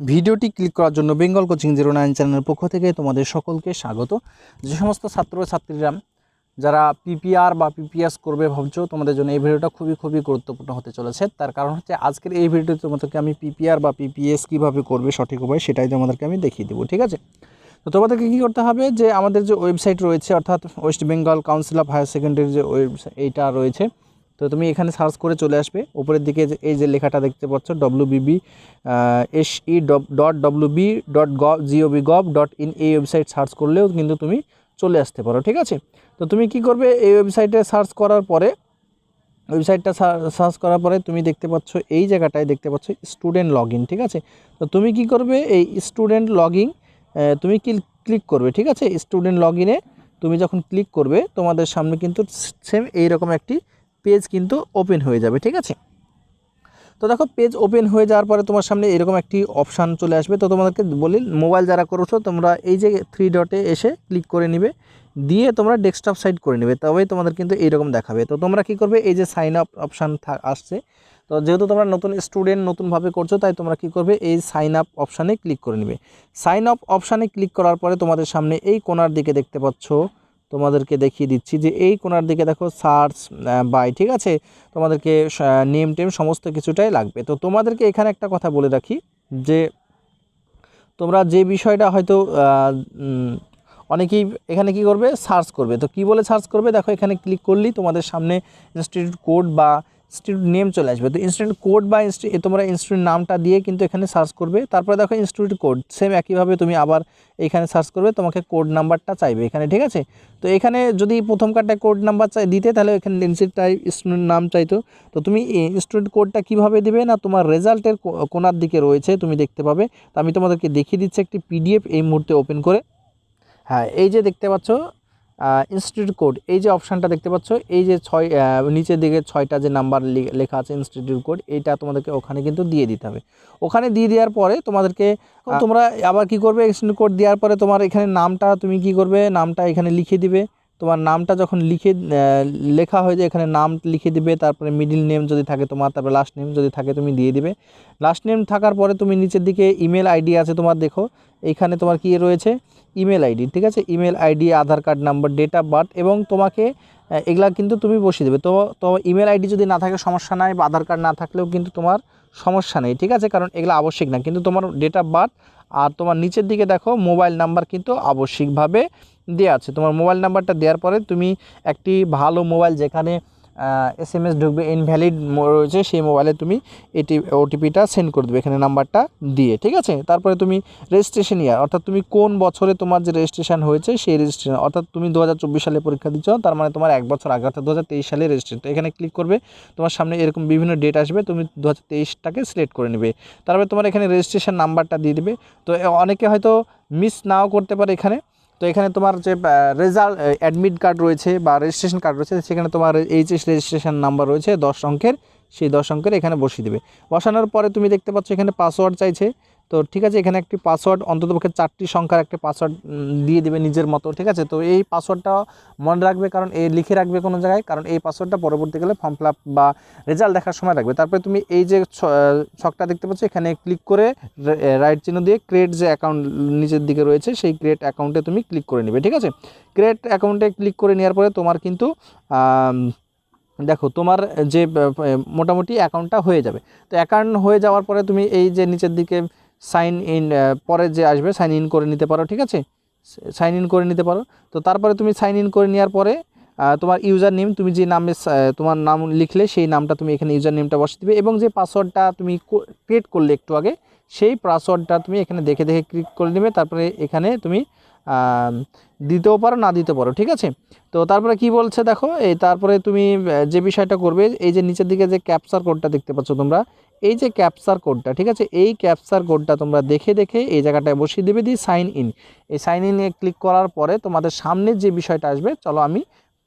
ভিডিওটি ক্লিক করার জন্য বেঙ্গল কোচিং জিরো নাইন চ্যানেলের পক্ষ থেকে তোমাদের সকলকে স্বাগত। যে সমস্ত ছাত্র ছাত্রীরা যারা পিপিআর বা পিপিএস করবে ভাবছ, তোমাদের জন্য এই ভিডিওটা খুবই খুবই গুরুত্বপূর্ণ হতে চলেছে। তার কারণ হচ্ছে আজকের এই ভিডিওতে তোমাদেরকে আমি পিপিআর বা পিপিএস কীভাবে করবে সঠিক উপায় সেটাই তোমাদেরকে আমি দেখিয়ে দেবো, ঠিক আছে? তো তোমাদেরকে কী করতে হবে যে আমাদের যে ওয়েবসাইট রয়েছে, অর্থাৎ West Bengal council of higher secondary যে ওয়েবসাইট এইটা রয়েছে তো তুমি এখানে সার্চ করে চলে আসবে। উপরের দিকে এই যে লেখাটা দেখতে পাচ্ছ W BB S E dot W B dot gov GOB gov dot in এই ওয়েবসাইট সার্চ করলেও কিন্তু তুমি চলে আসতে পারো, ঠিক আছে? তো তুমি কি করবে, এই ওয়েবসাইটে সার্চ করার পরে ওয়েবসাইটটা সার্চ করার পরে তুমি দেখতে পাচ্ছ, এই জায়গাটায় দেখতে পাচ্ছ স্টুডেন্ট লগ ঠিক আছে? তো তুমি কি করবে, এই স্টুডেন্ট লগইন তুমি ক্লিক করবে, ঠিক আছে? স্টুডেন্ট লগ তুমি যখন ক্লিক করবে, তোমাদের সামনে কিন্তু সেম এইরকম একটি পেজ কিন্তু ওপেন হয়ে যাবে, ঠিক আছে? তো দেখো, পেজ ওপেন হয়ে যাওয়ার পরে তোমার সামনে এরকম একটি অপশান চলে আসবে। তো তোমাদেরকে বলি, মোবাইল যারা করেছ, তোমরা এই যে থ্রি ডটে এসে ক্লিক করে নিবে। দিয়ে তোমরা ডেস্কটপ সাইড করে নেবে, তবেই তোমাদের কিন্তু এইরকম দেখাবে। তো তোমরা কি করবে, এই যে সাইন আপ অপশান আসছে, তো যেহেতু তোমরা নতুন স্টুডেন্ট নতুনভাবে করছ, তাই তোমরা কি করবে, এই সাইন আপ অপশানে ক্লিক করে নেবে। সাইন আপ অপশানে ক্লিক করার পরে তোমাদের সামনে এই কোনার দিকে দেখতে পাচ্ছ তোমাদেরকে দেখিয়ে দিচ্ছি যে এই কোনার দিকে দেখো সার্চ বাই, ঠিক আছে? তোমাদেরকে নেম, টেম সমস্ত কিছুটাই লাগবে। তো তোমাদেরকে এখানে একটা কথা বলে রাখি যে তোমরা যে বিষয়টা হয়তো অনেকেই এখানে কি করবে? সার্চ করবে। তো কি বলে সার্চ করবে? দেখো এখানে ক্লিক করলেই তোমাদের সামনে ইনস্টিটিউট কোড বা ইনস্টিটিউট নেম চলে আসবে। তো ইনস্টিটিউট কোড বা তোমরা ইনস্টিটিউট নামটা দিয়ে কিন্তু এখানে সার্চ করবে। তারপরে দেখো ইনস্টিটিউট কোড সেম একইভাবে তুমি আবার এখানে সার্চ করবে, তোমাকে কোড নাম্বারটা চাইবে এখানে, ঠিক আছে? তো এখানে যদি প্রথম কার্ডটায় কোড নাম্বার চাই, দিতে, তাহলে এখানে ইনস্টিটিউট স্টুডেন্ট নাম চাইতো। তো তুমি স্টুডেন্ট কোডটা কীভাবে দিবে না, তোমার রেজাল্টের কোনার দিকে রয়েছে, তুমি দেখতে পাবে। তো আমি তোমাদেরকে দেখিয়ে দিচ্ছি একটি পিডিএফ এই মুহূর্তে ওপেন করে। হ্যাঁ এই যে দেখতে পাচ্ছ ইনস্টিটিউট কোড এই যে অপশানটা দেখতে পাচ্ছ এই যে ছয় নিচের দিকে ছয়টা যে নাম্বার লেখা আছে ইনস্টিটিউট কোড এইটা তোমাদেরকে ওখানে কিন্তু দিয়ে দিতে হবে। ওখানে দিয়ে দেওয়ার পরে তোমাদেরকে তোমরা আবার কি করবে ইনস্টিটিউট কোড দেওয়ার পরে তোমার এখানে নামটা তুমি কি করবে নামটা এখানে লিখে দিবে। তোমার নামটা যখন লিখে লেখা হয়ে যায় এখানে নাম লিখে দিবে তারপরে মিডিল নেম যদি থাকে তোমার তারপরে লাস্ট নেম যদি থাকে তুমি দিয়ে দিবে। লাস্ট নেম থাকার পরে তুমি নিচের দিকে ইমেল আইডি আছে তোমার দেখো। এইখানে তোমার কি রয়েছে? ইমেল আইডি ঠিক আছে? Email ID Aadhaar card number date of birth এবং তোমাকে এগুলা কিন্তু তুমি বসিয়ে দেবে। তো তো ইমেল আইডি যদি না থাকে সমস্যা নাই বা আধার কার্ড না থাকলেও কিন্তু তোমার সমস্যা নেই, ঠিক আছে? কারণ এগুলো আবশ্যিক না। কিন্তু তোমার ডেট অফ বার্থ আর তোমার নিচের দিকে দেখো মোবাইল নাম্বার কিন্তু আবশ্যিকভাবে দেওয়া আছে। তোমার মোবাইল নাম্বারটা দেওয়ার পরে তুমি একটি ভালো মোবাইল যেখানে এস এম এস ঢুকবে ইনভ্যালিড রয়েছে, সেই মোবাইলে তুমি এটি ওটিপিটা সেন্ড করে দেবে, এখানে নাম্বারটা দিয়ে, ঠিক আছে? তারপরে তুমি রেজিস্ট্রেশন ইয়ার অর্থাৎ তুমি কোন বছরে তোমার যে রেজিস্ট্রেশন হয়েছে, সেই রেজিস্ট্রেশন অর্থাৎ তুমি দু হাজার চব্বিশ সালে পরীক্ষা দিচ্ছ, তার মানে তোমার এক বছর আগে, অর্থাৎ দু হাজার তেইশ সালে রেজিস্ট্রেশন তো এখানে ক্লিক করবে, তোমার সামনে এরকম বিভিন্ন ডেট আসবে, তুমি দু হাজার তেইশটাকে সিলেক্ট করে নেবে। তারপরে তোমার এখানে রেজিস্ট্রেশন নাম্বারটা দিয়ে দেবে, তো অনেকে হয়তো মিস নাও করতে পারে এখানে তো এখানে তোমার যে রেজাল্ট অ্যাডমিট কার্ড রয়েছে বা রেজিস্ট্রেশন কার্ড রয়েছে, সেখানে তোমার এইচএস রেজিস্ট্রেশন নাম্বার রয়েছে, দশ অঙ্কের। সেই দশ অঙ্কের এখানে বসিয়ে দেবে। বসানোর পরে তুমি দেখতে পাচ্ছ এখানে পাসওয়ার্ড চাইছে। তো ঠিক আছে, এখানে একটি পাসওয়ার্ড অন্ততপক্ষে চারটি সংখ্যার একটা পাসওয়ার্ড দিয়ে দেবে নিজের মতো, ঠিক আছে? তো এই পাসওয়ার্ডটা মনে রাখবে, কারণ এই লিখে রাখবে কোনো জায়গায়, কারণ এই পাসওয়ার্ডটা পরবর্তীকালে ফর্ম ফিল বা রেজাল্ট দেখার সময় রাখবে। তারপরে তুমি এই যে ছকটা দেখতে পাচ্ছ, এখানে ক্লিক করে রাইট চিহ্ন দিয়ে ক্রিয়েট যে অ্যাকাউন্ট নিচের দিকে রয়েছে, সেই ক্রিয়েট অ্যাকাউন্টে তুমি ক্লিক করে নেবে, ঠিক আছে? ক্রিয়েট অ্যাকাউন্টে ক্লিক করে নেওয়ার পরে তোমার কিন্তু দেখো, তোমার যে মোটামুটি অ্যাকাউন্টটা হয়ে যাবে। তো অ্যাকাউন্ট হয়ে যাওয়ার পরে তুমি এই যে নিচের দিকে সাইন ইন পরে যে আসবে সাইন ইন করে নিতে পারো, ঠিক আছে? সাইন ইন করে নিতে পারো। তো তারপরে তুমি সাইন ইন করে নেওয়ার পরে তোমার ইউজার নেম তুমি যে নামে তোমার নাম লিখলে, সেই নামটা তুমি এখানে ইউজার নেমটা বসিয়ে দিবে এবং যে পাসওয়ার্ডটা তুমি ক্রিয়েট করলে একটু আগে সেই পাসওয়ার্ডটা তুমি এখানে দেখে দেখে ক্লিক করে নেবে, তারপরে এখানে তুমি দিতেও পারো, না দিতে পারো, ঠিক আছে? তো তারপরে কি বলছে দেখো, এই তারপরে তুমি যে বিষয়টা করবে, এই যে নিচের দিকে যে ক্যাপচার কোডটা দেখতে পাচ্ছ তোমরা, এই যে ক্যাপচার কোডটা ঠিক আছে? এই ক্যাপচার কোডটা তোমরা দেখে দেখে এই জায়গাটায় বসিয়ে দেবে, দিয়ে সাইন ইন এই সাইন ইনে ক্লিক করার পরে তোমাদের সামনে যে বিষয়টা আসবে, চলো আমি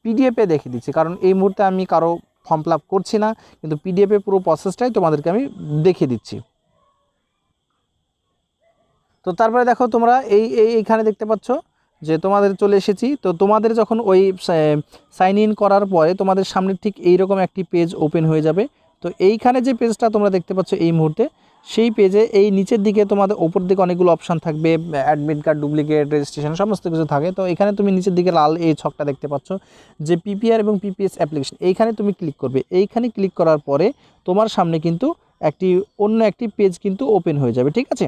পিডিএফে দেখে দিচ্ছি। কারণ এই মুহূর্তে আমি কারও ফর্ম ফিল করছি না, কিন্তু পিডিএফে পুরো প্রসেসটাই তোমাদেরকে আমি দেখিয়ে দিচ্ছি। তো তারপরে দেখো তোমরা এই এই, এইখানে দেখতে পাচ্ছ যে তোমাদের চলে এসেছি। তো তোমাদের যখন ওই সাইন ইন করার পরে তোমাদের সামনে ঠিক এইরকম একটি পেজ ওপেন হয়ে যাবে। তো এইখানে যে পেজটা তোমরা দেখতে পাচ্ছ এই মুহূর্তে, সেই পেজে এই নিচের দিকে তোমাদের ওপর দিকে অনেকগুলো অপশান থাকবে অ্যাডমিট কার্ড ডুপ্লিকেট রেজিস্ট্রেশন সমস্ত কিছু থাকে। তো এখানে তুমি নিচের দিকে লাল এই ছকটা দেখতে পাচ্ছ যে পিপিআর এবং পিপিএস অ্যাপ্লিকেশন এইখানে তুমি ক্লিক করবে। এইখানে ক্লিক করার পরে তোমার সামনে কিন্তু একটি, অন্য একটি পেজ কিন্তু ওপেন হয়ে যাবে, ঠিক আছে?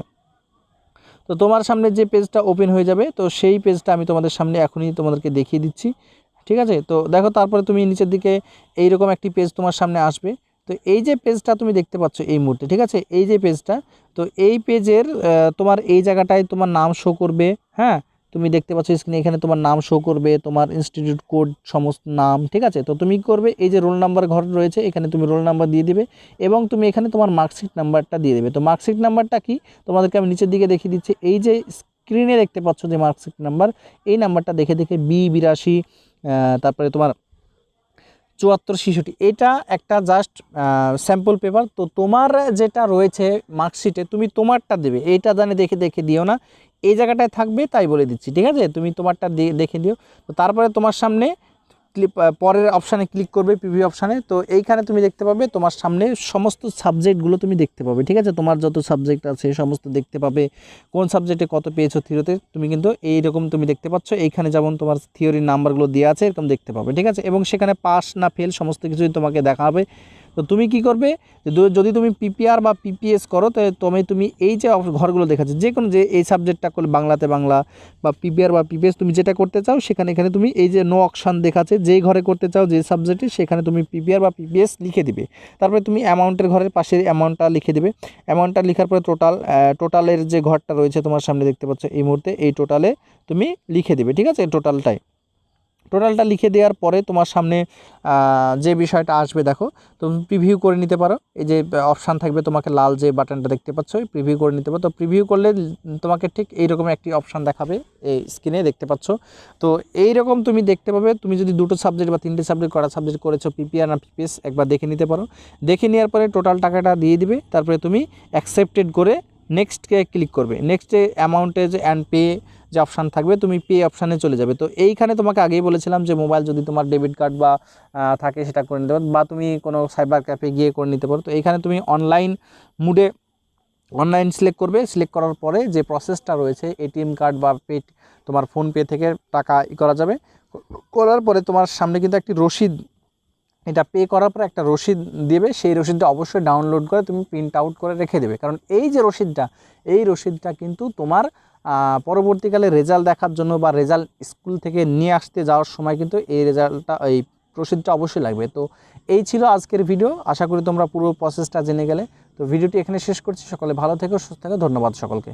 তো তোমার সামনে যে পেজটা ওপেন হয়ে যাবে, তো সেই পেজটা আমি তোমাদের সামনে এখনই তোমাদেরকে দেখিয়ে দিচ্ছি, ঠিক আছে? তো দেখো, তারপরে তুমি নিচের দিকে এইরকম একটি পেজ তোমার সামনে আসবে। তো এই যে পেজটা তুমি দেখতে পাচ্ছ এই মুহূর্তে, ঠিক আছে? এই যে পেজটা তো এই পেজের তোমার এই জায়গাটায় তোমার নাম শো করবে হ্যাঁ? তুমি দেখতে পাচ্ছ স্ক্রিনে এখানে তোমার নাম শো করবে, তোমার ইনস্টিটিউট কোড সমস্ত নাম, ঠিক আছে? তো তুমি করবে, এই যে রোল নাম্বার ঘর রয়েছে, এখানে তুমি রোল নাম্বার দিয়ে দিবে এবং তুমি এখানে তোমার মার্কশিট নাম্বারটা দিয়ে দেবে। তো মার্কশিট নাম্বারটা কি? তোমাদেরকে আমি নিচের দিকে দেখিয়ে দিচ্ছি। এই যে স্ক্রিনে দেখতে পাচ্ছ যে মার্কশিট নাম্বার এই নাম্বারটা দেখে দেখে বি বিরাশি তারপরে তোমার চুয়াত্তর শিশুটি। এটা একটা জাস্ট স্যাম্পল পেপার তো তোমার যেটা রয়েছে মার্কশিটে তুমি তোমারটা দেবে। এইটা জানে দেখে দেখে দিও না। এই জায়গাটায় থাকবে, তাই বলে দিচ্ছি। ঠিক আছে? তুমি তোমারটা দেখে দিও। তো তারপরে তোমার সামনে ক্লিপ পরের অপশানে ক্লিক করবে পিভি অপশানে তো এইখানে তুমি দেখতে পাবে তোমার সামনে সমস্ত সাবজেক্টগুলো তুমি দেখতে পাবে, ঠিক আছে? তোমার যত সাবজেক্ট আছে সমস্ত দেখতে পাবে। কোন সাবজেক্টে কত পেয়েছ থিওরিতে তুমি কিন্তু এইরকম তুমি দেখতে পাচ্ছ। এইখানে যেমন তোমার থিওরির নাম্বারগুলো দেওয়া আছে, এরকম দেখতে পাবে, ঠিক আছে? এবং সেখানে পাস না ফেল সমস্ত কিছুই তোমাকে দেখাবে তো তুমি কি করবে? যদি তুমি পিপিআর বা পিপিএস করো, তো তুমি তুমি এই যে ঘরগুলো দেখাচ্ছে, যে কোনো যে এই সাবজেক্টটা করলে বাংলাতে বাংলা বা পিপিআর বা পিপিএস তুমি যেটা করতে চাও, সেখানে, এখানে তুমি এই যে নো অপশান দেখাচ্ছে, যেই ঘরে করতে চাও, যে সাবজেক্টে সেখানে তুমি পিপিআর বা পিপিএস লিখে দিবে। তারপরে তুমি অ্যামাউন্টের ঘরের পাশে অ্যামাউন্টটা লিখে দেবে। অ্যামাউন্টটা লেখার পরে টোটাল টোটালের যে ঘরটা রয়েছে তোমার সামনে দেখতে পাচ্ছ, এই মুহূর্তে এই টোটালে তুমি লিখে দিবে, ঠিক আছে? টোটালটাই টোটালটা লিখে দেওয়ার পরে তোমার সামনে যে বিষয়টা আসবে, দেখো, তুমি প্রিভিউ করে নিতে পারো। এই যে অপশান থাকবে তোমাকে লাল যে বাটনটা দেখতে পাচ্ছ প্রিভিউ করে নিতে পারো। তো প্রিভিউ করলে তোমাকে ঠিক এইরকম একটি অপশান দেখাবে এই স্ক্রিনে দেখতে পাচ্ছ। তো এই রকম তুমি দেখতে পাবে, তুমি যদি দুটো সাবজেক্ট বা তিনটে সাবজেক্ট করা সাবজেক্ট করেছ পিপিআর না পিপিএস একবার দেখে নিতে পারো। দেখে নেওয়ার পরে টোটাল টাকাটা দিয়ে দিবে। তারপরে তুমি অ্যাকসেপ্টেড করে নেক্সটকে ক্লিক করবে। নেক্সটে অ্যামাউন্টেজ অ্যান্ড পে যে অপশান থাকবে, তুমি পে অপশানে চলে যাবে। তো এইখানে তোমাকে আগেই বলেছিলাম যে মোবাইল যদি তোমার ডেবিট কার্ড বা থাকে সেটা করে নিতে পারো বা তুমি কোনো সাইবার ক্যাফে গিয়ে করে নিতে পারো। তো এইখানে তুমি অনলাইন মুডে অনলাইন সিলেক্ট করবে। সিলেক্ট করার পরে যে প্রসেসটা রয়েছে এটিএম কার্ড বা পে তোমার ফোনপে থেকে টাকা করা যাবে। করার পরে তোমার সামনে কিন্তু একটি রসিদ এটা পে করার পরে একটা রসিদ দেবে, সেই রসিদটা অবশ্যই ডাউনলোড করে তুমি প্রিন্ট আউট করে রেখে দেবে। কারণ এই যে রসিদটা, এই রসিদটা কিন্তু তোমার পরবর্তীকালে রেজাল্ট দেখার জন্য বা রেজাল্ট স্কুল থেকে নিয়ে আসতে যাওয়ার সময় কিন্তু এই রেজাল্টটা এই রসিদটা অবশ্যই লাগবে। তো এই ছিল আজকের ভিডিও আশা করি তোমরা পুরো প্রসেসটা জেনে গেলে। তো ভিডিওটি এখানে শেষ করছি। সকলে ভালো থেকো, সুস্থ থেকো। ধন্যবাদ সকলকে।